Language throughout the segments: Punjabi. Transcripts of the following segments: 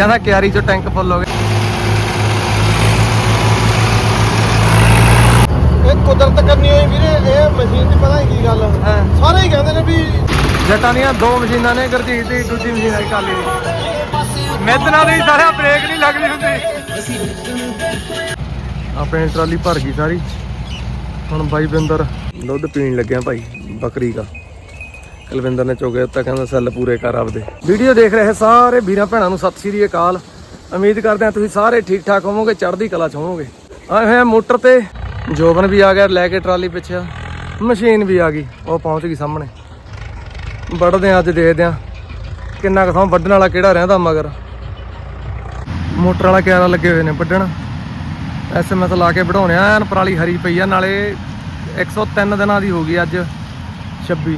ਕਹਿੰਦਾ ਕਿਆਰੀ ਚੋਂ ਟੈਂਕ ਫੁੱਲ ਹੋ ਗਿਆ ਇਹ ਕੁਦਰਤ ਕਰਨੀ ਹੋਈ ਵੀਰੇ ਇਹ ਮਸ਼ੀਨ ਦੀ ਪਤਾ ਕੀ ਗੱਲ। ਹਾਂ। ਸਾਰੇ ਹੀ ਕਹਿੰਦੇ ਨੇ ਵੀ ਜੱਟਾਂ ਦੀਆਂ ਦੋ ਮਸ਼ੀਨਾਂ ਨੇ ਗੁਰਜੀਤ ਦੀ ਦੂਜੀ ਮਸ਼ੀਨ ਹੈ ਕਾਲੀ ਦੀ। ਮੈਦਨਾ ਦੀ ਸਾਰਾ ਬ੍ਰੇਕ ਨਹੀਂ ਲੱਗਦੀ ਹੁੰਦੀ। ਆਪਣੀ ਟਰਾਲੀ ਭਰ ਗਈ ਸਾਰੀ। ਹੁਣ ਬਾਈ ਬਿੰਦਰ ਦੁੱਧ ਪੀਣ ਲੱਗਿਆ ਭਾਈ ਬੱਕਰੀ ਦਾ। ਕੁਲਵਿੰਦਰ ਨੇ ਚੋਗੇ ਉੱਤਾ ਕਹਿੰਦਾ ਸੈੱਲ ਪੂਰੇ ਕਰ ਆਪਦੇ। ਵੀਡੀਓ ਦੇਖ ਰਹੇ ਸਾਰੇ ਵੀਰਾਂ ਭੈਣਾਂ ਨੂੰ ਸਤਿ ਸ੍ਰੀ ਅਕਾਲ। ਉਮੀਦ ਕਰਦੇ ਹਾਂ ਤੁਸੀਂ ਸਾਰੇ ਠੀਕ ਠਾਕ ਹੋਵੋਗੇ, ਚੜ੍ਹਦੀ ਕਲਾ ਚ ਹੋਵੋਗੇ। ਆਏ ਹੋਏ ਮੋਟਰ ਤੇ, ਜੋਬਨ ਵੀ ਆ ਗਿਆ, ਲੈ ਕੇ ਟਰਾਲੀ ਪਿੱਛੇ। ਮਸ਼ੀਨ ਵੀ ਆ ਗਈ, ਉਹ ਪਹੁੰਚ ਗਈ ਸਾਹਮਣੇ। ਵੱਢਦੇ ਆ ਅੱਜ, ਦੇਖਦੇ ਆ ਕਿੰਨਾ ਕੁ ਥਾਂ ਵੱਢਣ ਵਾਲਾ ਕਿਹੜਾ ਰਹਿੰਦਾ ਮਗਰ। ਮੋਟਰ ਵਾਲਾ ਕਿਆਰਾ ਲੱਗੇ ਹੋਏ ਨੇ ਵੱਢਣ। ਐਸਐਮਐਸ ਲਾ ਕੇ ਵਢਾਉਣੇ ਆ, ਐਨ ਪਰਾਲੀ ਹਰੀ ਪਈ ਆ, ਨਾਲੇ 103 ਦਿਨਾਂ ਦੀ ਹੋ ਗਈ ਅੱਜ 26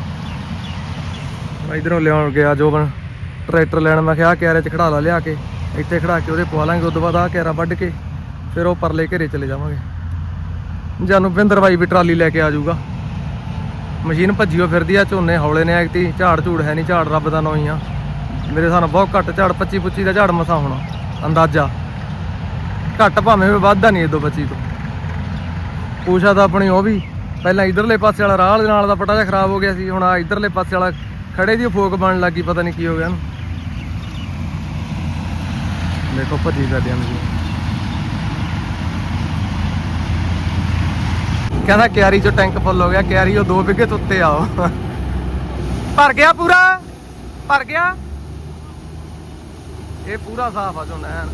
ਇਧਰੋਂ ਲਿਆਉਣ ਗਿਆ ਜੋਬਨ, ਟਰੈਕਟਰ ਲੈਣ, ਮੈਂ ਕਿਹਾ ਕਿਆਰੇ 'ਚ ਖੜਾ ਲਾ, ਲਿਆ ਕੇ। ਇੱਥੇ ਖੜਾ ਕੇ ਉਹਦੇ ਪਵਾ ਲਾਂਗੇ, ਉਦੋਂ ਬਾਅਦ ਆ ਕਿਆਰਾ ਵੱਢ ਕੇ, ਫਿਰ ਉਹ ਪਰਲੇ ਘੇਰੇ ਚਲੇ ਜਾਵਾਂਗੇ। ਜਾਨੂੰ ਬਿੰਦਰ ਬਾਈ ਵੀ ਟਰਾਲੀ ਲੈ ਕੇ ਆ ਜਾਊਗਾ। ਮਸ਼ੀਨ ਭੱਜੀਓ ਫਿਰਦੀ ਆ, ਝੋਨੇ ਹੌਲੇ ਨੇ ਐਕਤੀ ਝਾੜ ਝੂੜ ਹੈ ਨਹੀਂ ਝਾੜ ਰੱਬ ਦਾ ਨੋ ਹੀ ਆ। ਮੇਰੇ ਸਾਨੂੰ ਬਹੁਤ ਘੱਟ ਝਾੜ 25 25 ਦਾ ਝਾੜ ਮਸਾ ਹੋਣਾ, ਅੰਦਾਜ਼ਾ। ਘੱਟ ਭਾਵੇਂ ਵੀ ਵੱਧਦਾ ਨਹੀਂ ਇਦੋਂ 25 ਤੋਂ। ਪੂਛਾ ਤਾਂ ਆਪਣੀ ਉਹ ਵੀ, ਪਹਿਲਾਂ ਇਧਰਲੇ ਪਾਸੇ ਵਾਲਾ ਰਾਹ, ਨਾਲ ਦਾ ਪਟਾ ਜਿਹਾ ਖਰਾਬ ਹੋ ਗਿਆ ਸੀ, ਹੁਣ ਆ ਇਧਰਲੇ ਪਾਸੇ ਵਾਲਾ ਖੜੇ ਦੀ ਫੋਕ ਬਣਨ ਲੱਗੀ ਪਤਾ ਨਹੀਂ ਕੀ ਹੋ ਗਿਆ ਇਹਨੂੰ ਦੇਖੋ, ਭੱਜੀ ਕਰਦੀਆਂ ਮਸ਼ੀਨ। ਕਹਿੰਦਾ, ਕਿਆਰੀ ਚੋਂ ਟੈਂਕ ਫੁੱਲ ਹੋ ਗਿਆ, ਕਿਆਰੀ ਉਹ 2 ਵਿਗੇ ਤੋਂ ਉੱਤੇ ਆਓ। ਭਰ ਗਿਆ ਪੂਰਾ? ਭਰ ਗਿਆ? ਇਹ ਪੂਰਾ ਸਾਫ਼ ਆ, ਝੋਨਾ, ਐਨ।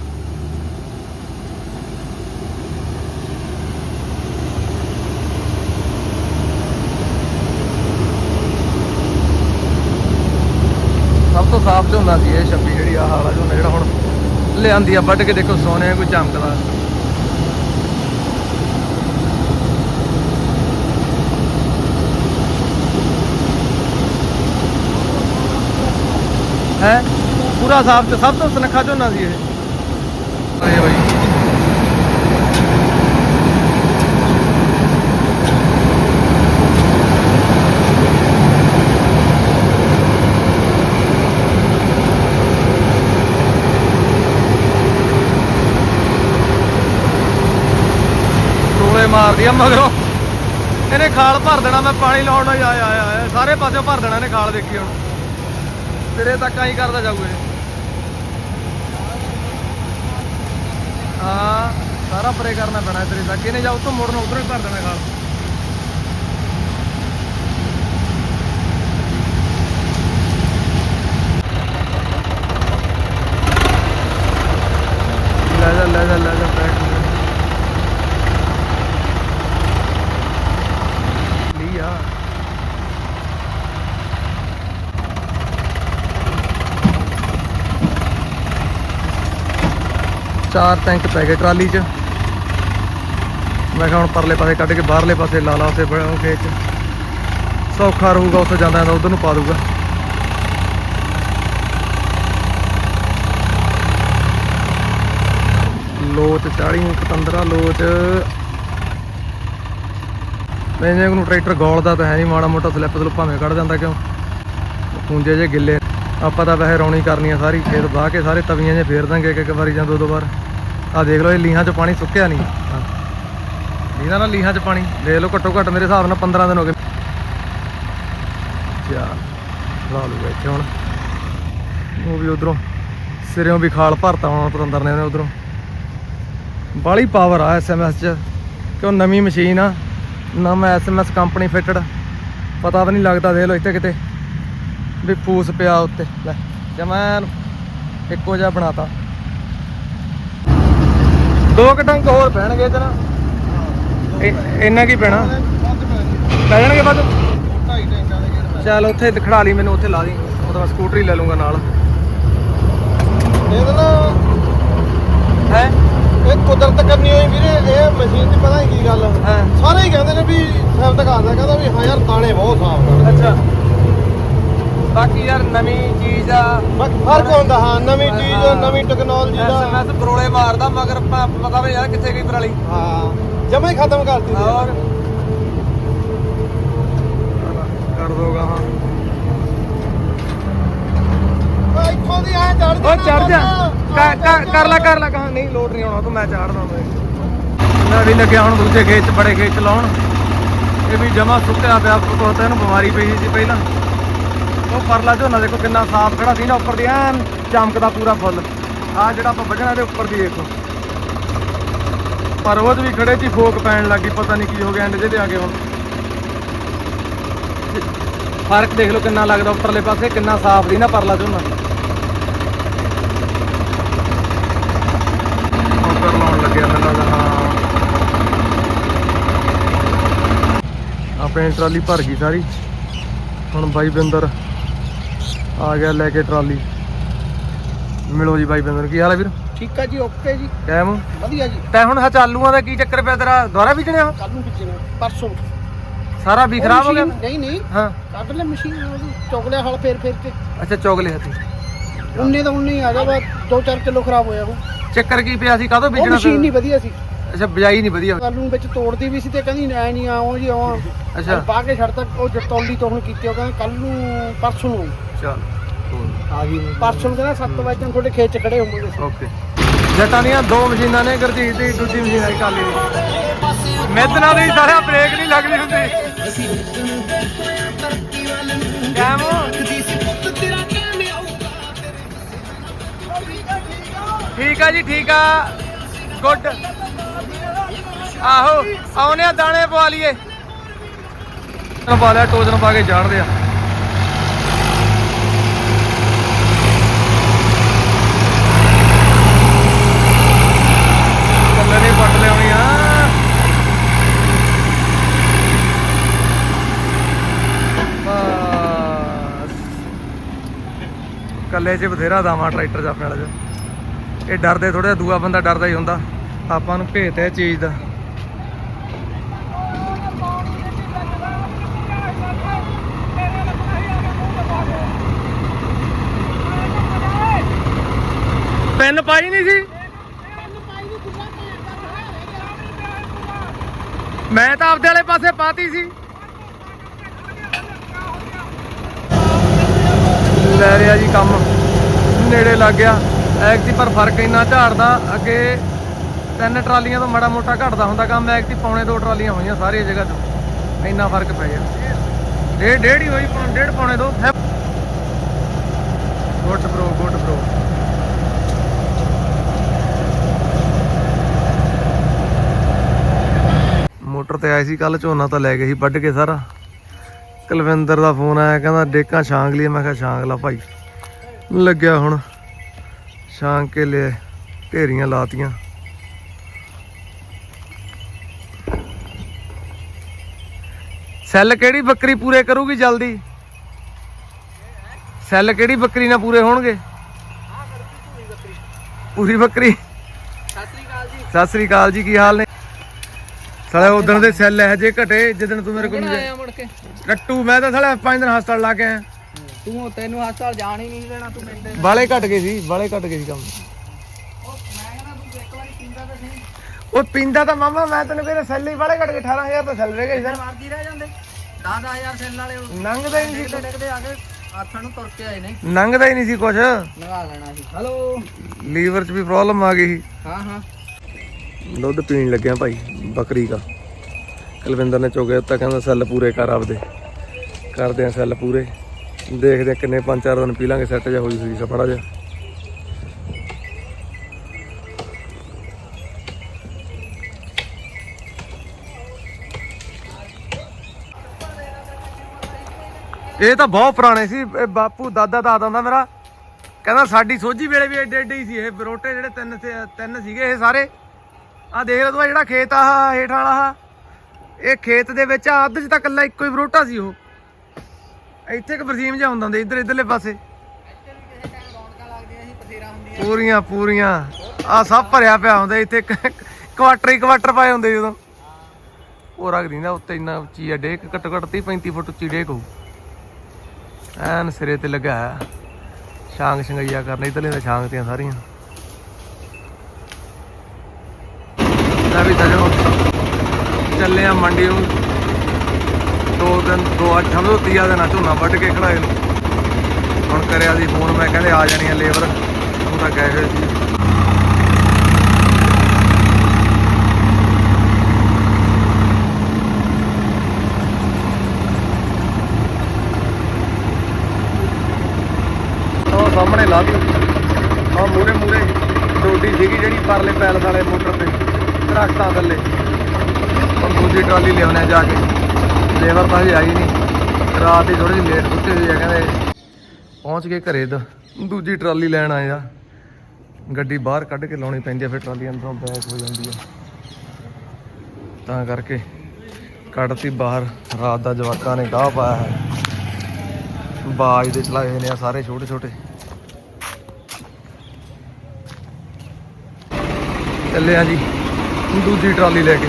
ਸਭ ਤੋਂ ਸਾਫ਼ ਝੋਨਾ ਸੀ ਇਹ 26 ਜਿਹੜੀ ਆਹ ਵਾਲਾ ਝੋਨਾ ਜਿਹੜਾ ਹੁਣ ਲਿਆਂਦੀ ਆ, ਵੱਢ ਕੇ ਦੇਖੋ ਸੋਨੇ ਕੋਈ ਚਮਕਦਾ ਹੈ? ਪੂਰਾ ਸਾਫ਼ ਤੇ ਸਭ ਤੋਂ ਸੁਨੱਖਾ ਝੋਨਾ ਸੀ ਇਹ। ਅਰੇ ਬਾਈ ਮਾਰਦੀ ਆ ਮਗਰੋਂ ਇਹਨੇ ਖਾਲ ਭਰ ਦੇਣਾ, ਮੈਂ ਪਾਣੀ ਲਾਉਣ ਨੂੰ ਆਇਆ ਆਇਆ ਆਇਆ। ਸਾਰੇ ਪਾਸਿਓਂ ਭਰ ਦੇਣਾ ਇਹਨੇ ਖਾਲ ਦੇਖੀ ਹੁਣ। ਤੇਰੇ ਤੱਕ ਆਈ ਕਰਦਾ ਜਾਊ ਇਹ। ਹਾਂ, ਸਾਰਾ ਪਰੇ ਕਰਨਾ ਪੈਣਾ ਤੇਰੇ ਤੱਕ। ਇਹਨੇ ਜਾ ਉੱਥੋਂ ਮੋੜਨ, ਉਧਰੋਂ ਹੀ ਭਰ ਦੇਣਾ ਖਾਲ। ਲੈ ਜਾ ਲੈ ਜਾ ਲੈ ਜਾ, ਬੈਠ ਲਿਆ ਚਾਰ ਟੈਂਕ ਪੈ ਗਏ ਟਰਾਲੀ 'ਚ। ਮੈਂ ਕਿਹਾ ਹੁਣ ਪਰਲੇ ਪਾਸੇ ਕੱਢ ਕੇ ਬਾਹਰਲੇ ਪਾਸੇ ਲਾ ਲਾ ਉਸੇ ਖੇਤ 'ਚ। ਸੌਖਾ ਰਹੂਗਾ, ਉੱਥੇ ਜਾਂਦਾ ਤਾਂ ਉਧਰ ਨੂੰ ਪਾ ਦੂਗਾ ਲੋਚ 40 15 ਲੋਚ। ਮੈਨੇ ਨੂੰ ਟਰੈਕਟਰ ਗੋਲਦਾ ਤਾਂ ਹੈ ਨਹੀਂ, ਮਾੜਾ ਮੋਟਾ ਸਲਿੱਪ ਸਲੁੱਪ ਭਾਵੇਂ ਕੱਢ ਜਾਂਦਾ ਕਿਉਂ? ਪੁੰਜੇ ਜੇ ਗਿੱਲੇ। ਆਪਾਂ ਤਾਂ ਵੈਸੇ ਰੌਣੀ ਕਰਨੀ ਆ ਸਾਰੀ, ਖੇਤ ਵਾਹ ਕੇ ਸਾਰੇ ਤਵੀਆਂ ਜੇ ਫੇਰ ਦਾਂਗੇ ਇੱਕ ਇੱਕ ਵਾਰੀ ਜਾਂ ਦੋ ਦੋ ਵਾਰ। ਆ ਦੇਖ ਲਓ ਇਹ ਲੀਹਾਂ 'ਚ ਪਾਣੀ ਸੁੱਕਿਆ ਨਹੀਂ। ਲੀਹਾਂ ਨਾਲ ਲੀਹਾਂ 'ਚ ਪਾਣੀ, ਦੇਖ ਲਓ ਘੱਟੋ ਘੱਟ ਮੇਰੇ ਹਿਸਾਬ ਨਾਲ 15 ਦਿਨ ਹੋ ਗਏ। ਚਾ ਲਾ ਲੂਗਾ ਇੱਥੇ ਹੁਣ। ਉਹ ਵੀ ਉਧਰੋਂ ਸਿਰਿਓਂ ਵੀ ਖਾਲ ਭਰਤਾ ਹੁਣ ਪਤੰਦਰ ਨੇ ਉਹਨੇ ਉਧਰੋਂ। ਬਾਲੀ ਪਾਵਰ ਆ ਐਸਐਮਐਸ 'ਚ। ਕਿਉਂ ਨਵੀਂ ਮਸ਼ੀਨ ਆ? ਨਵਾਂ ਐਸਐਮਐਸ ਕੰਪਨੀ ਫਿਟਡ ਪਤਾ ਵੀ ਨਹੀਂ ਲੱਗਦਾ, ਦੇਖ ਲਓ ਇੱਥੇ ਕਿਤੇ। ਵੀ ਫੂਸ ਪਿਆ ਉੱਤੇ। ਲੈ ਜਮੈਨ ਇੱਕੋ ਜਿਹਾ ਬਣਾਤਾ। ਦੋ ਕੁ ਟੰਕ ਹੋਰ ਪੈਣਗੇ ਇਹਦੇ ਨਾਲ। ਇੰਨਾ ਕੀ ਪੈਣਾ? ਪੈ ਜਾਣਗੇ ਵੱਧ? ਚੱਲ ਉੱਥੇ ਦਿਖੜਾ ਲਈ ਮੈਨੂੰ ਉੱਥੇ ਲਾ ਦੀ। ਉਹ ਤਾਂ ਮੈਂ ਸਕੂਟਰੀ ਲੈ ਲੂੰਗਾ ਨਾਲ। ਇਹਦੇ ਨਾਲ ਹੈ? ਇਹ ਕੁਦਰਤ ਕਰਨੀ ਹੋਈ ਵੀਰੇ ਇਹ ਮਸ਼ੀਨ ਦੀ ਪਤਾ ਨਹੀਂ ਕੀ ਗੱਲ। ਹਾਂ? ਸਾਰੇ ਹੀ ਕਹਿੰਦੇ ਨੇ ਵੀ ਸ਼ਬਦ ਕਰਦਾ ਕਹਿੰਦਾ ਵੀ ਹਾਂ ਯਾਰ ਤਾਣੇ ਬਹੁਤ ਸਾਫ਼ ਅੱਛਾ। ਬਾਕੀ ਯਾਰ ਨਵੀਂ ਚੀਜ਼ ਆ। ਫ਼ਰਕ ਹੁੰਦਾ ਹਾਂ ਨਵੀਂ ਚੀਜ਼ ਨਵੀਂ ਟੈਕਨੋਲੋਜੀ ਦਾ। ਐਸਐਮਐਸ ਬਰੋਲੇ ਮਾਰਦਾ ਮਗਰ ਪ- ਪਤਾ ਵੀ ਯਾਰ ਕਿੱਥੇ ਗਈ ਪਰਾਲੀ। ਹਾਂ ਜਮਾ ਹੀ ਖਤਮ ਕਰਤੀ ਸੀ। ਔਰ ਕਰ ਦੋਗਾ ਹਾਂ। ਓਏ ਇੱਥੋਂ ਦੀ ਐ ਚੜ ਉਹ ਚੜ ਜਾ। ਕਰ- ਕਰ- ਕਰ ਲੈ ਕਰ ਲੈ ਕਹਾਂ। ਨਹੀਂ ਲੋਡ ਨਹੀਂ ਆਉਣਾ ਤੂੰ ਮੈਂ ਚਾੜਦਾ ਮੈਂ ਮੈਂ ਵੀ ਲੱਗਿਆ ਹੁਣ ਦੂਜੇ ਖੇਤ ਚ ਬੜੇ ਖੇਤ ਚ ਲਾਉਣ। ਇਹ ਵੀ ਜਮਾ ਸੁੱਕਿਆ ਪਿਆ ਕੋਤਾ ਇਹਨੂੰ ਬਿਮਾਰੀ ਪਈ ਸੀ ਪਹਿਲਾਂ। ਉਹ ਪਰਲਾ ਝੋਨਾ, ਦੇਖੋ ਕਿੰਨਾ ਸਾਫ਼ ਖੜਾ ਸੀ ਨਾ ਉੱਪਰ ਦੀ, ਐਨ ਚਮਕਦਾ ਪੂਰਾ ਫੁੱਲ। ਆ ਜਿਹੜਾ ਆਪਾਂ ਵੱਢਣਾ ਇਹਦੇ ਉੱਪਰ ਦੀ ਦੇਖੋ। ਪਰ ਉਹ 'ਚ ਵੀ ਖੜੇ ਸੀ ਫੋਕ ਪੈਣ ਲੱਗੀ ਪਤਾ ਨਹੀਂ ਕੀ ਹੋ ਗਿਆ ਐਂਡ ਜਿਹਦੇ ਆ ਗਏ ਹੁਣ। ਫ਼ਰਕ ਦੇਖ ਲਓ ਕਿੰਨਾ ਲੱਗਦਾ ਉੱਪਰਲੇ ਪਾਸੇ, ਕਿੰਨਾ ਸਾਫ਼ ਦੀ ਨਾ ਪਰਲਾ ਝੋਨਾ। ਉੱਪਰ ਲਾਉਣ ਲੱਗਿਆ ਮੈਨੂੰ ਲੱਗਦਾ ਆਪਣੇ ਟਰਾਲੀ ਭਰ ਗਈ ਸਾਰੀ। ਹੁਣ ਬਾਈ ਬਿੰਦਰ ਆ ਗਿਆ ਲੈ ਕੇ ਟਰਾਲੀ। ਮਿਲੋ ਜੀ ਬਾਈ ਬਿੰਦਰ ਕੀ ਹਾਲ ਹੈ ਵੀਰ? ਠੀਕ ਆ ਜੀ ਓਕੇ ਜੀ। ਕਾਇਮ ਵਧੀਆ ਜੀ। ਤੈ ਹੁਣ ਹਚਾਲੂਆਂ ਦਾ ਕੀ ਚੱਕਰ ਪਿਆ ਤੇਰਾ? ਦੁਬਾਰਾ ਬੀਜਣਿਆ ਕੱਲ ਨੂੰ ਕਿਚਨੇ ਪਰਸੋਂ। ਸਾਰਾ ਵੀ ਖਰਾਬ ਹੋ ਗਿਆ? ਨਹੀਂ ਨਹੀਂ। ਹਾਂ। ਕੱਢ ਲੈ ਮਸ਼ੀਨ ਉਹਦੀ ਹਲ ਫੇਰ ਫੇਰ ਕੇ। ਅੱਛਾ ਚੌਗਲੇ ਹੱਥੀ। ਉਨੇ ਤਾਂ ਉਨੇ ਹੀ ਆ ਜਾ ਬਸ 2-4 ਕਿਲੋ ਖਰਾਬ ਹੋਇਆ ਉਹ। ਚੱਕਰ ਕੀ ਪਿਆ ਸੀ? ਉਹ ਬੀਜਣਾ ਮਸ਼ੀਨ ਨਹੀਂ ਵਧੀਆ ਸੀ। ਅੱਛਾ ਬਜਾਈ ਨਹੀਂ ਵਧੀਆ। ਕੱਲ ਨੂੰ ਵਿੱਚ ਤੋੜਦੀ ਵੀ ਸੀ ਤੇ ਕਹਿੰਦੀ ਐ ਨਹੀਂ ਆਉਂ ਜੀ ਆਵਾਂ ਅੱਛਾ। ਪਾ ਕੇ ਛੱਡ ਤੱਕ ਉਹ ਜਟੌਲੀ ਤੋਂ ਹੁਣ ਕੀਤੀ ਉਹ ਕਹਿੰਦਾ ਕੱਲ ਨੂੰ ਪਰਸੋਂ ਨੂੰ। ਚਲ ਆ ਗਈ ਪਰਸੋਂ ਨੂੰ ਕਹਿੰਦਾ 7 ਵਜੇ ਤੱਕ ਤੁਹਾਡੇ ਖੇਤ ਚ ਖੜੇ ਹੋਵਾਂਗੇ ਓਕੇ। ਜੱਟਾਂ ਦੀਆਂ ਦੋ ਮਸ਼ੀਨਾਂ ਨੇ ਗੁਰਜੀਤ ਦੀ ਦੂਜੀ ਮਸ਼ੀਨ ਆਈ ਕਾਲੀ ਦੀ। ਮੈਦਨਾ ਦੀ ਸਾਰਾ ਬ੍ਰੇਕ ਨਹੀਂ ਲੱਗਦੀ ਹੁੰਦੀ। ਕਾਮ ਠੀਕ ਆ ਜੀ ਠੀਕ ਆ। ਗੁੱਡ। ਆਹੋ, ਆਉਨੇ ਆ, ਦਾਣੇ ਪਵਾ ਲਈਏ। ਪਾ ਲਿਆ ਟੋਜਨ ਪਾ ਕੇ ਚਾੜਦੇ ਆ। ਕੱਲੇ ਨਹੀਂ ਪੱਟ ਲਿਆਉਣੀ ਆ। ਕੱਲੇ 'ਚ ਬਥੇਰਾ ਦਾਵਾ ਟਰੈਕਟਰ 'ਚ ਆਪਣੇ ਵਾਲੇ 'ਚ। ਇਹ ਡਰਦੇ ਥੋੜਾ ਦੂਆ ਬੰਦਾ ਡਰਦਾ ਹੀ ਹੁੰਦਾ। ਆਪਾਂ ਨੂੰ ਭੇਤ ਹੈ ਚੀਜ਼ ਦਾ। ਪੈਨ ਪਾਈ ਨਹੀਂ ਸੀ। ਮੈਂ ਤਾਂ ਆਪਦੇ ਵਾਲੇ ਪਾਸੇ ਪਾਤੀ ਸੀ। ਲੈ ਰਿਹਾ ਜੀ ਕੰਮ। ਨੇੜੇ ਲੱਗ ਗਿਆ। ਐਕਟੀ ਪਰ ਫ਼ਰਕ ਇੰਨਾ ਝਾੜਦਾ, ਅੱਗੇ ਤਿੰਨ ਟਰਾਲੀਆਂ ਤੋਂ ਮਾੜਾ ਮੋਟਾ ਘਟਦਾ ਹੁੰਦਾ ਕੰਮ। ਐਕਟੀ ਪੌਣੇ ਦੋ ਟਰਾਲੀਆਂ ਹੋਈਆਂ ਸਾਰੀਆਂ ਜਗ੍ਹਾ ਤੋਂ। ਇੰਨਾ ਫ਼ਰਕ ਪੈ ਗਿਆ। ਡੇਢ ਡੇਢ ਹੀ ਹੋਈ ਡੇਢ ਪੌਣੇ ਦੋ। Good bro good bro motor ਤੇ ਆਏ ਸੀ ਕੱਲ ਝੋਨਾ ਤਾਂ ਲੈ ਗਏ ਸੀ ਵੱਢ ਕੇ ਸਾਰਾ। ਕੁਲਵਿੰਦਰ ਦਾ ਫੋਨ ਆਇਆ ਕਹਿੰਦਾ ਡੇਕਾਂ ਛਾਂਗ ਲਈ ਮੈਂ ਕਿਹਾ ਛਾਂਗ ਲਾ ਭਾਈ। ਲੱਗਿਆ ਹੁਣ ਛਾਂਗ ਕੇ ਲੈ ਢੇਰੀਆਂ ਲਾਤੀਆਂ। ਸੈੱਲ ਕਿਹੜੀ ਬੱਕਰੀ ਪੂਰੇ ਕਰੂਗੀ ਜਲਦੀ? ਸੈੱਲ ਕਿਹੜੀ ਬੱਕਰੀ ਨਾਲ ਪੂਰੇ ਹੋਣਗੇ? ਪੂਰੀ ਬੱਕਰੀ? ਸਤਿ ਸ੍ਰੀ ਅਕਾਲ ਜੀ ਕੀ ਹਾਲ ਨੇ? ਸਾਲੇ ਉਦੋਂ ਦੇ ਸੈੱਲ ਇਹ ਜੇ ਘਟੇ ਜਦੋਂ ਤੂੰ ਮੇਰੇ ਕੋਲ ਮਿਲਿਆ ਆਇਆ ਮੁੜ ਕੇ? ਕੱਟੂ ਮੈਂ ਤਾਂ ਸਾਲੇ ਪੰਜ ਦਿਨ ਹਸਪਤਾਲ ਲਾ ਕੇ ਆਇਆ। ਤੂੰ ਤੈਨੂੰ ਹਸਪਤਾਲ ਜਾਣ ਹੀ ਨਹੀਂ ਦੇਣਾ ਤੂੰ ਮਿਲਦੇ ਬਾਲੇ ਘਟ ਗਏ ਸੀ ਬਾਲੇ ਘਟ ਗਏ ਸੀ ਕੰਮ। ਉਹ ਪਿੰਦਾ ਤਾਂ ਮਾਮਾ ਮੈਂ ਤੈਨੂੰ ਕਹਿੰਦਾ ਸੈੱਲ ਹੀ ਬਾਲੇ ਘਟ ਗਏ 18000 ਤਾਂ ਸੈੱਲ ਰਹਿ ਗਏ ਸਰ ਮਰਦੀ ਰਹਿ ਜਾਂਦੇ 10000 ਸੈੱਲ ਵਾਲੇ ਨੰਗਦਾ ਹੀ ਨਹੀਂ ਸੀ ਡਿੱਗਦੇ ਆ ਕੇ ਆਥਣ ਨੂੰ ਤੁਰ ਕੇ ਆਏ ਨੇ। ਨੰਗਦਾ ਹੀ ਨਹੀਂ ਸੀ ਕੁਛ। ਲਗਾ ਲੈਣਾ ਸੀ। ਹਲੋ। ਲੀਵਰ 'ਚ ਵੀ ਪ੍ਰੋਬਲਮ ਆ ਗਈ ਸੀ। ਹਾਂ ਹਾਂ। ਦੁੱਧ ਪੀਣ ਲੱਗਿਆ ਭਾਈ, ਬੱਕਰੀ ਦਾ। ਕੁਲਵਿੰਦਰ ਨੇ ਚੋਗੇ ਤਾਂ ਕਹਿੰਦਾ ਸੈੱਲ ਪੂਰੇ ਕਰ ਆਪਦੇ। ਕਰਦੇ ਆ ਸੈੱਲ ਪੂਰੇ। ਦੇਖਦੇ ਆ ਕਿੰਨੇ ਪੰਜ ਚਾਰ ਦਿਨ ਪੀ ਲਾਂਗੇ ਸੈੱਟ ਜਾ ਹੋਈ ਹੋਈ ਸਫੜਾ ਜਾ ਇਹ ਤਾਂ ਬਹੁਤ ਪੁਰਾਣੇ ਸੀ ਬਾਪੂ, ਦਾਦਾ ਦਾਦਾ ਹੁੰਦਾ ਮੇਰਾ। ਕਹਿੰਦਾ ਸਾਡੀ ਸੋਝੀ ਵੇਲੇ ਵੀ ਐਡੇ ਐਡੇ ਹੀ ਸੀ ਇਹ ਬਰੋਟੇ ਜਿਹੜੇ ਤਿੰਨ ਤਿੰਨ ਸੀਗੇ ਇਹ ਸਾਰੇ। ਆ ਦੇਖ ਲਓ ਜਿਹੜਾ ਖੇਤ ਆ ਹੇਠ ਵਾਲਾ ਆਹ, ਇਹ ਖੇਤ ਦੇ ਵਿੱਚ ਅੱਧ ਚ ਤਾਂ ਕੱਲਾ ਇੱਕੋ ਹੀ ਬਰੋਟਾ ਸੀ ਉਹ। ਇੱਥੇ ਇੱਕ ਬਰਸੀਮ ਜਿਹਾ ਹੁੰਦਾ ਹੁੰਦਾ ਇੱਧਰ ਇੱਧਰਲੇ ਪਾਸੇ। ਪੂਰੀਆਂ ਪੂਰੀਆਂ। ਆ ਸਭ ਭਰਿਆ ਪਿਆ ਹੁੰਦਾ ਇੱਥੇ ਕੁਆਟਰ ਹੀ ਕੁਆਟਰ ਪਾਏ ਹੁੰਦੇ ਜਦੋਂ। ਉਹ ਰੱਖਦੀ ਨਾ ਉੱਤੇ ਇੰਨਾ ਉੱਚੀ ਆ ਡੇਕ ਘੱਟੋ ਘੱਟ 30 35 ਫੁੱਟ ਉੱਚੀ ਡੇਕ ਹੋਊ। ਐਨ ਸਿਰੇ ਤੇ ਲੱਗਾ ਸ਼ਾਂਗ ਛਾਂਗ ਛੰਗਈਆ ਕਰਨ ਇਧਰਲੇ ਦਾ ਸ਼ਾਂਗ ਤੀਆਂ ਸਾਰੀਆਂ ਮੈਂ ਵੀ ਸਜਣੋ ਚੱਲੇ ਆ ਮੰਡੀ ਨੂੰ। ਦੋ ਦਿਨ, ਦੋ ਅੱਜ ਸਮਝੋ ਤੀਆ ਦਿਨ ਆ ਝੋਨਾ ਵੱਢ ਕੇ ਖੜਾਏ ਨੂੰ। ਹੁਣ ਕਰਿਆ ਸੀ ਫੋਨ, ਮੈਂ ਕਹਿੰਦੇ ਆ ਜਾਣੀ ਆ ਲੇਬਰ। ਉਹ ਤਾਂ ਗਏ ਹੋਏ ਸੀ। ਉਹ ਸਾਹਮਣੇ ਲਾ ਦੀ ਆ ਮੂਰੇ ਮੂਰੇ ਡੋਡੀ ਸੀਗੀ ਜਿਹੜੀ ਪਰਲੇ ਪੈਲਸ ਵਾਲੇ ਮੋਟਰ ਤੇ, ਦਰਖਤਾਂ ਥੱਲੇ। ਹੁਣ ਦੂਜੀ ਟਰਾਲੀ ਲਿਆਉਣੇ ਜਾ ਕੇ। ਲੇਬਰ ਤਾਂ ਹਜੇ ਆਈ ਨਹੀਂ। ਰਾਤ ਦੀ ਥੋੜੀ ਜਿਹੀ ਲੇਟ ਸੁੱਤੇ ਹੋਈ ਆ, ਕਹਿੰਦੇ ਪਹੁੰਚ ਗਏ ਘਰੇ ਦਾ ਦੂਜੀ ਟਰਾਲੀ ਲੈਣ ਆਏ ਆ। ਗੱਡੀ ਬਾਹਰ ਕੱਢ ਕੇ ਲਾਉਣੀ ਪੈਂਦੀ ਆ, ਫਿਰ ਟਰਾਲੀ ਅੰਦਰੋਂ ਬੈਕ ਹੋ ਜਾਂਦੀ ਆ। ਤਾਂ ਕਰਕੇ ਕੱਢਤੀ ਬਾਹਰ। ਰਾਤ ਦਾ ਜਵਾਕਾਂ ਨੇ ਗਾਹ ਪਾਇਆ ਹੈ। ਬਾਜ ਦੇ ਚਲਾਏ ਹੋਏ ਨੇ ਆ ਸਾਰੇ ਛੋਟੇ ਛੋਟੇ। ਚੱਲੇ ਆ ਜੀ ਦੂਜੀ ਟਰਾਲੀ ਲੈ ਕੇ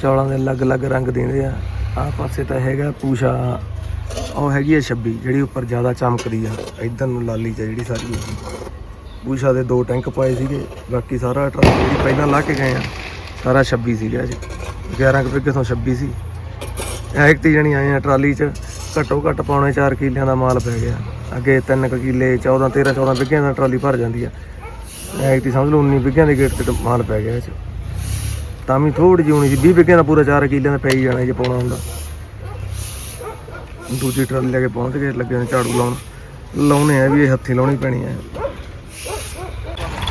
ਚੌਲਾਂ ਦੇ ਅਲੱਗ-ਅਲੱਗ ਰੰਗ ਦਿੰਦੇ ਆ। ਆਹ ਪਾਸੇ ਤਾਂ ਹੈਗਾ ਪੂਸ਼ਾ। ਉਹ ਹੈਗੀ ਆ 26 ਜਿਹੜੀ ਉੱਪਰ ਜ਼ਿਆਦਾ ਚਮਕਦੀ ਆ। ਇਧਰ ਨੂੰ ਲਾਲੀ ਚ ਆ ਜਿਹੜੀ ਸਾਰੀ। ਪੂਸ਼ਾ ਦੇ ਦੋ ਟੈਂਕ ਪਾਏ ਸੀਗੇ, ਬਾਕੀ ਸਾਰਾ ਟਰੱਕ ਜਿਹੜੀ ਪਹਿਲਾਂ ਲਾ ਕੇ ਗਏ ਆ, ਸਾਰਾ 26 ਸੀਗਾ ਜੀ 11 ਕੁ ਪਿੱਗੇ ਤੋਂ 26 ਸੀ। ਐਕ ਤੀ ਜਣੀ ਆਏ ਆ ਟਰਾਲੀ ਚ, ਘੱਟੋ ਘੱਟ ਪਾਉਣੇ 4 ਕਿੱਲਿਆਂ ਦਾ ਮਾਲ ਪੈ ਗਿਆ। ਅੱਗੇ 3 ਕੁ ਕਿੱਲੇ 14 13 14 ਬਿੱਗਿਆਂ ਦਾ ਟਰਾਲੀ ਭਰ ਜਾਂਦੀ ਆ। ਐਕ ਤੀ ਸਮਝ ਲਓ 19 ਬਿੱਗਿਆਂ ਦੇ ਗੇਟ ਤੇ ਮਾਲ ਪੈ ਗਿਆ ਇਹ ਚ। ਤਾਂ ਵੀ ਥੋੜੀ ਜਿਹੀ ਹੋਣੀ ਸੀ। 20 ਵਿਕਿਆਂ ਦਾ ਪੂਰਾ 4 ਕਿੱਲਿਆਂ ਦਾ ਪੈ ਹੀ ਜਾਣਾ ਜੇ ਪਾਉਣਾ ਹੁੰਦਾ। ਦੂਜੀ ਟਰਾਲੀ ਲੈ ਕੇ ਪਹੁੰਚ ਗਏ ਲੱਗੇ ਨੇ ਝਾੜੂ ਲਾਉਣ। ਲਾਉਣੇ ਆ ਵੀ ਇਹ ਹੱਥੀ ਲਾਉਣੀ ਪੈਣੀ ਹੈ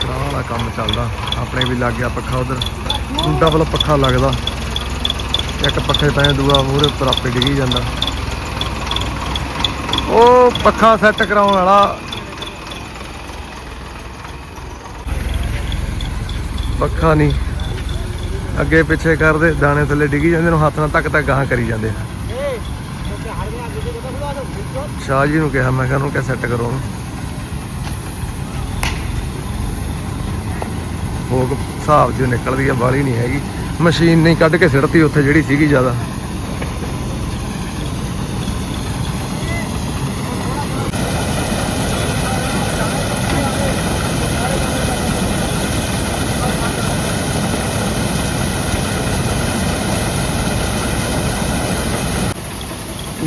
ਆਹ ਵਾਲਾ ਕੰਮ ਚੱਲਦਾ। ਆਪਣੇ ਵੀ ਲੱਗ ਗਿਆ ਪੱਖਾ ਉਧਰ। ਡਬਲ ਪੱਖਾ ਲੱਗਦਾ। ਇੱਕ ਪੱਖੇ ਤਾਂ ਦੂਆ ਮੂਹਰੇ ਉੱਪਰ ਆਪੇ ਡਿੱਗੀ ਜਾਂਦਾ। ਉਹ ਪੱਖਾ ਸੈੱਟ ਕਰਾਉਣ ਵਾਲਾ। ਪੱਖਾ ਨਹੀਂ। ਅੱਗੇ ਪਿੱਛੇ ਕਰਦੇ, ਦਾਣੇ ਥੱਲੇ ਡਿੱਗੀ ਜਾਂਦੇ ਨੂੰ, ਹੱਥ ਨਾਲ ਤੱਕ ਤੱਕ ਗਾਹਾਂ ਕਰੀ ਜਾਂਦੇ ਸ਼ਾਹ ਜੀ ਨੂੰ ਕਿਹਾ, ਮੈਂ ਕਿਹਾ ਉਹਨੂੰ ਕਿਹਾ ਸੈੱਟ ਕਰੋ ਉਹਨੂੰ। ਹਿਸਾਬ ਦੀ ਨਿਕਲਦੀ ਆ ਬਾਲੀ ਨਹੀਂ ਹੈਗੀ। ਮਸ਼ੀਨ ਨਹੀਂ ਕੱਢ ਕੇ ਸਿੱਟਤੀ ਉੱਥੇ ਜਿਹੜੀ ਸੀਗੀ ਜ਼ਿਆਦਾ।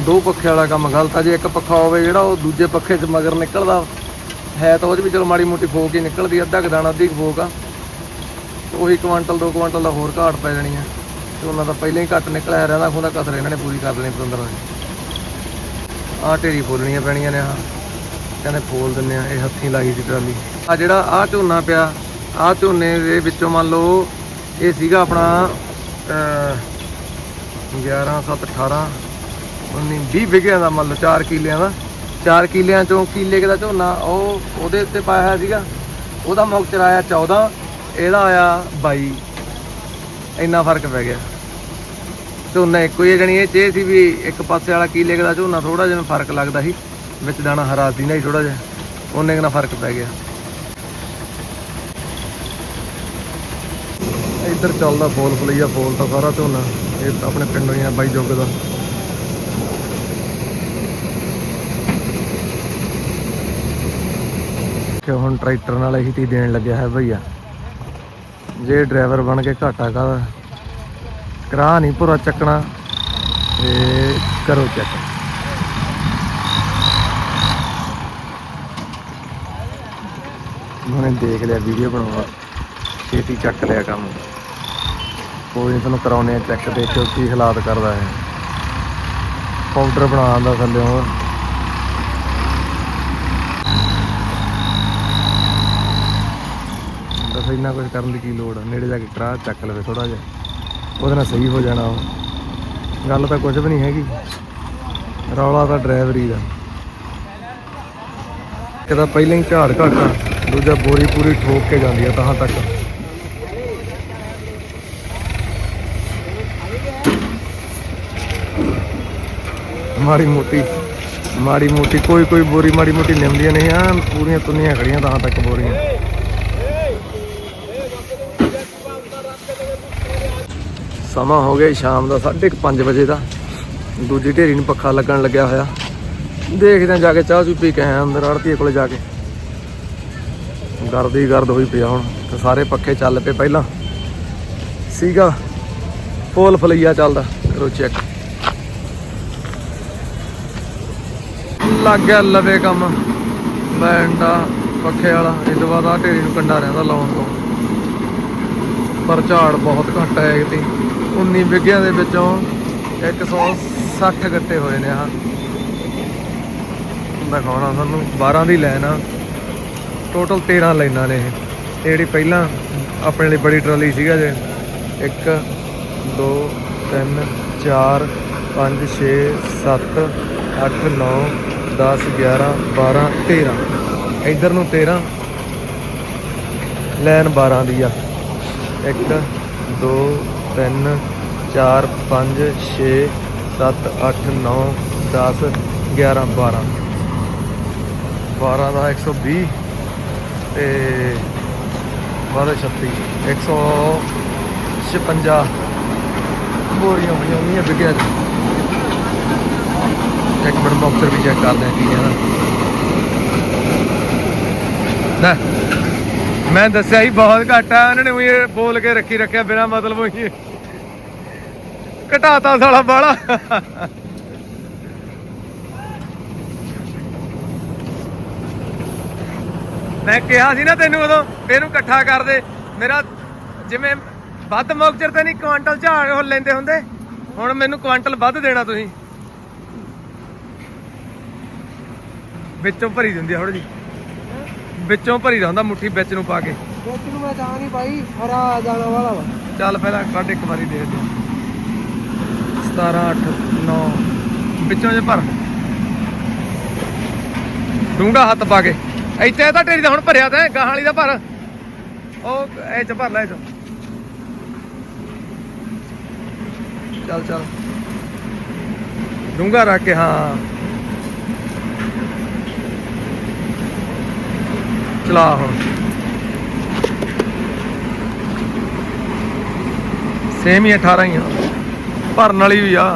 ਦੋ ਪੱਖੇ ਵਾਲਾ ਕੰਮ ਗਲਤ ਆ ਜੇ ਇੱਕ ਪੱਖਾ ਹੋਵੇ ਜਿਹੜਾ ਉਹ ਦੂਜੇ ਪੱਖੇ 'ਚ ਮਗਰ ਨਿਕਲਦਾ ਹੈ ਤਾਂ ਉਹਦੇ ਵੀ ਚਲੋ ਮਾੜੀ ਮੋਟੀ ਫੋਕ ਹੀ ਨਿਕਲਦੀ ਅੱਧਾ ਕੁ ਦਾਣਾ ਅੱਧੀ ਕੁ ਫੋਕ ਆ। ਤੇ ਉਹੀ ਕੁਆਂਟਲ ਦੋ ਕੁਆਂਟਲ ਦਾ ਹੋਰ ਘਾਟ ਪੈ ਜਾਣੀ ਆ। ਤੇ ਉਹਨਾਂ ਦਾ ਪਹਿਲਾਂ ਹੀ ਘੱਟ ਨਿਕਲਿਆ ਰਹਿੰਦਾ ਖੁੰਦਾ ਕਸਰ ਇਹਨਾਂ ਨੇ ਪੂਰੀ ਕਰ ਲੈਣੀ ਪਤੰਦਰ ਨੇ ਆਹ ਢੇਰੀ ਫੋਲਣੀਆਂ ਪੈਣੀਆਂ ਨੇ ਆਹ। ਕਹਿੰਦੇ ਫੋਲ ਦਿੰਨੇ ਆ ਇਹ ਹੱਥੀਂ ਲਾਈ ਸੀ ਟਰਾਲੀ। ਆ ਜਿਹੜਾ ਆਹ ਝੋਨਾ ਪਿਆ ਆਹ ਝੋਨੇ ਦੇ ਵਿੱਚੋਂ ਮੰਨ ਲਓ ਇਹ ਸੀਗਾ ਆਪਣਾ ਅਹ, 11 7 18 19 20 ਵਿਗਿਆਂ ਦਾ ਮੰਨ ਲਓ 4 ਕਿੱਲਿਆਂ ਦਾ। 4 ਕਿੱਲਿਆਂ ਚੋਂ ਕਿੱਲੇ ਦਾ ਝੋਨਾ, ਉਹ ਉਹਦੇ ਉੱਤੇ ਪਾਇਆ ਹੋਇਆ ਸੀਗਾ। ਉਹਦਾ ਮੁਕਤਰ ਆਇਆ 14 ਇਹਦਾ ਆਇਆ 22 ਇੰਨਾ ਫ਼ਰਕ ਪੈ ਗਿਆ। ਝੋਨਾ ਇੱਕੋ ਹੀ ਜਣੀ ਇਹ ਚ ਸੀ ਵੀ ਇੱਕ ਪਾਸੇ ਵਾਲਾ ਕਿੱਲੇ ਦਾ ਝੋਨਾ ਥੋੜਾ ਜਿਹਾ ਫ਼ਰਕ ਲੱਗਦਾ ਸੀ, ਵਿੱਚ ਦਾਣਾ ਹਰਾ ਸੀ ਨਾ ਹੀ ਥੋੜਾ ਜਿਹਾ, ਉਹਨੇ ਕਿੰਨਾ ਫ਼ਰਕ ਪੈ ਗਿਆ। ਇੱਧਰ ਚੱਲਦਾ ਫੋਲ ਫਲਈਆ ਫੋਲ ਤਾਂ ਸਾਰਾ ਝੋਨਾ, ਇਹ ਆਪਣੇ ਪਿੰਡੋਂ ਹੀ ਆ ਬਾਈ ਜੋਗ ਦਾ। ਕਿ ਹੁਣ ਟਰੈਕਟਰ ਨਾਲ ਇਹੀ ਤੀ ਦੇਣ ਲੱਗਿਆ ਹੈ ਭਈਆ। ਜੇ ਡਰਾਈਵਰ ਬਣ ਕੇ ਘਾਟਾ ਕਾ ਕਰਾ ਨਹੀਂ ਪੂਰਾ ਚੱਕਣਾ, ਤੇ ਕਰੋ ਚੈੱਕ ਉਹਨੇ ਦੇਖ ਲਿਆ ਵੀਡੀਓ ਬਣਾਉਣਾ। ਛੇਤੀ ਚੱਕ ਲਿਆ ਕੰਮ। ਕੋਈ ਤੁਹਾਨੂੰ ਕਰਾਉਣੇ ਆ ਚੈੱਕ ਦੇਖੋ ਕੀ ਹਾਲਾਤ ਕਰਦਾ ਹੈ ਪਾਊਡਰ ਬਣਾਉਣ ਦਾ ਥੱਲੇ ਉਹ ਬਸ ਇੰਨਾ ਕੁਝ ਕਰਨ ਦੀ ਕੀ ਲੋੜ ਆ? ਨੇੜੇ ਜਾ ਕੇ ਕਰਾ ਚੱਕ ਲਵੇ ਥੋੜਾ ਜਿਹਾ। ਉਹਦੇ ਨਾਲ ਸਹੀ ਹੋ ਜਾਣਾ ਉਹ। ਗੱਲ ਤਾਂ ਕੁਝ ਵੀ ਨਹੀਂ ਹੈਗੀ। ਰੌਲਾ ਤਾਂ ਡਰਾਈਵਰੀ ਦਾ। ਇਹਦਾ ਪਹਿਲਾਂ ਹੀ ਝਾੜ ਘਾਟਾ ਦੂਜਾ ਬੋਰੀ ਪੂਰੀ ਠੋਕ ਕੇ ਜਾਂਦੀ ਆ ਤਾਂ ਤੱਕ। ਮਾੜੀ ਮੋਟੀ ਮਾੜੀ ਮੋਟੀ, ਕੋਈ ਕੋਈ ਬੋਰੀ ਮਾੜੀ ਮੋਟੀ ਨਿੰਮਦੀਆਂ ਨਹੀਂ ਆ ਪੂਰੀਆਂ ਤੁੰਨੀਆਂ ਖੜੀਆਂ ਤਾਂ ਤੱਕ ਬੋਰੀਆਂ। ਸਮਾਂ ਹੋ ਗਿਆ ਸ਼ਾਮ ਦਾ 5:30 ਵਜੇ ਦਾ। ਦੂਜੀ ਢੇਰੀ ਨੂੰ ਪੱਖਾ ਲੱਗਣ ਲੱਗਿਆ ਹੋਇਆ। ਦੇਖਦੇ ਹਾਂ ਜਾ ਕੇ ਚਾਹ ਚੂ ਪੀ ਕੇ ਆਇਆ ਅੰਦਰ ਆੜਤੀਏ ਕੋਲੇ ਜਾ ਕੇ। ਗਰਦ ਹੀ ਗਰਦ ਹੋਈ ਪਿਆ ਹੁਣ, ਤੇ ਸਾਰੇ ਪੱਖੇ ਚੱਲ ਪਏ ਪਹਿਲਾਂ। ਸੀਗਾ, ਫੁੱਲ ਫਲਈਆ ਚੱਲਦਾ, ਕਰੋ ਚੈੱਕ ਲੱਗ ਗਿਆ ਲਵੇ ਕੰਮ। ਬੈਂਡਾ, ਪੱਖੇ ਵਾਲਾ, ਇਹ ਤੋਂ ਬਾਅਦ ਆ ਢੇਰੀ ਨੂੰ ਕੰਡਾ ਰਹਿੰਦਾ ਲਾਉਣ ਤੋਂ। ਪਰ ਝਾੜ ਬਹੁਤ ਘੱਟ ਹੈ ਇਹਦੀ 19 ਵਿਗਿਆਂ ਦੇ ਵਿੱਚੋਂ 160 ਗੱਟੇ ਹੋਏ ਨੇ ਆ ਦਿਖਾਉਣਾ ਤੁਹਾਨੂੰ 12 ਦੀ ਲਾਈਨ ਆ। ਟੋਟਲ 13 ਲਾਈਨਾਂ ਨੇ ਇਹ। ਇਹ ਜਿਹੜੀ ਪਹਿਲਾਂ ਆਪਣੇ ਲਈ ਬੜੀ ਟਰਾਲੀ ਸੀਗਾ ਜੇ 1 2 3 4 5 6 7 8 9 10 11 12 13 ਇੱਧਰ ਨੂੰ 13 ਲਾਈਨ 12 ਦੀ ਆ। 1 2 3 4 5 6 7 8 9 10 11 12 12 ਦਾ 120 ਤੇ 12 36 156 ਬੋਰੀਆਂ ਹੋਈਆਂ ਉਹਨੀਆਂ ਵਿਗਿਆ ਇੱਕ ਮਿੰਟ ਬਾਕਸਰ ਵੀ ਚੈੱਕ ਕਰਦੇ ਆ ਕੀ ਹੈ ਨਾ ਮੈਂ ਦੱਸਿਆ ਹੀ ਬਹੁਤ ਘੱਟ ਆ ਉਹਨਾਂ ਨੇ ਵੀ ਬੋਲ ਕੇ ਰੱਖੀ ਰੱਖਿਆ ਬਿਨਾ ਮਤਲਬ ਹੀ ਘਟਾਤਾ ਸਾਲਾ ਬਾਲਾ ਮੈਂ ਕਿਹਾ ਸੀ ਨਾ ਤੈਨੂੰ ਉਦੋਂ, ਵੀ ਇਹਨੂੰ ਇਕੱਠਾ ਕਰ ਦੇ। ਮੇਰਾ ਜਿਵੇਂ ਵੱਧ ਮੁਕਚਰ ਤੇ ਨਹੀਂ, ਕੁਆਂਟਲ ਝਾੜ ਉਹ ਲੈਂਦੇ ਹੁੰਦੇ। ਹੁਣ ਮੈਨੂੰ ਕੁਆਂਟਲ ਵੱਧ ਦੇਣਾ ਤੁਸੀਂ। ਵਿੱਚੋਂ ਭਰੀ ਦਿੰਦੀ ਆ ਥੋੜੀ ਜੀ ਵਿੱਚੋਂ ਭਰੀ ਦਾ ਹੁੰਦਾ ਮੁੱਠੀ ਵਿੱਚ ਨੂੰ ਪਾ ਕੇ। ਵਿੱਚ ਨੂੰ ਮੈਂ ਤਾਂ ਨਹੀਂ ਭਾਈ ਹਰਾ ਜਾਣਾ ਵਾਲਾ ਵਾ। ਚੱਲ ਪਹਿਲਾਂ ਕੱਢ ਇੱਕ ਵਾਰੀ ਦੇ ਦੇ 17 8 9 ਵਿੱਚੋਂ ਜੇ ਭਰ। ਡੂੰਗਾ ਹੱਥ ਪਾ ਕੇ। ਇੱਥੇ ਤਾਂ ਢੇਰੀ ਦਾ ਹੁਣ ਭਰਿਆ ਤਾਂ ਗਾਹਾਂ ਵਾਲੀ ਦਾ ਭਰ। ਉਹ ਇਹ ਚ ਭਰ ਲੈ ਇਹ ਚ। ਚੱਲ ਚੱਲ। ਡੂੰਗਾ ਰੱਖ ਕੇ ਹਾਂ। ਚਲਾ ਹੁਣ ਸੇਮ ਹੀ 18 ਹੀ ਆ। ਭਰਨ ਵਾਲੀ ਵੀ ਆ।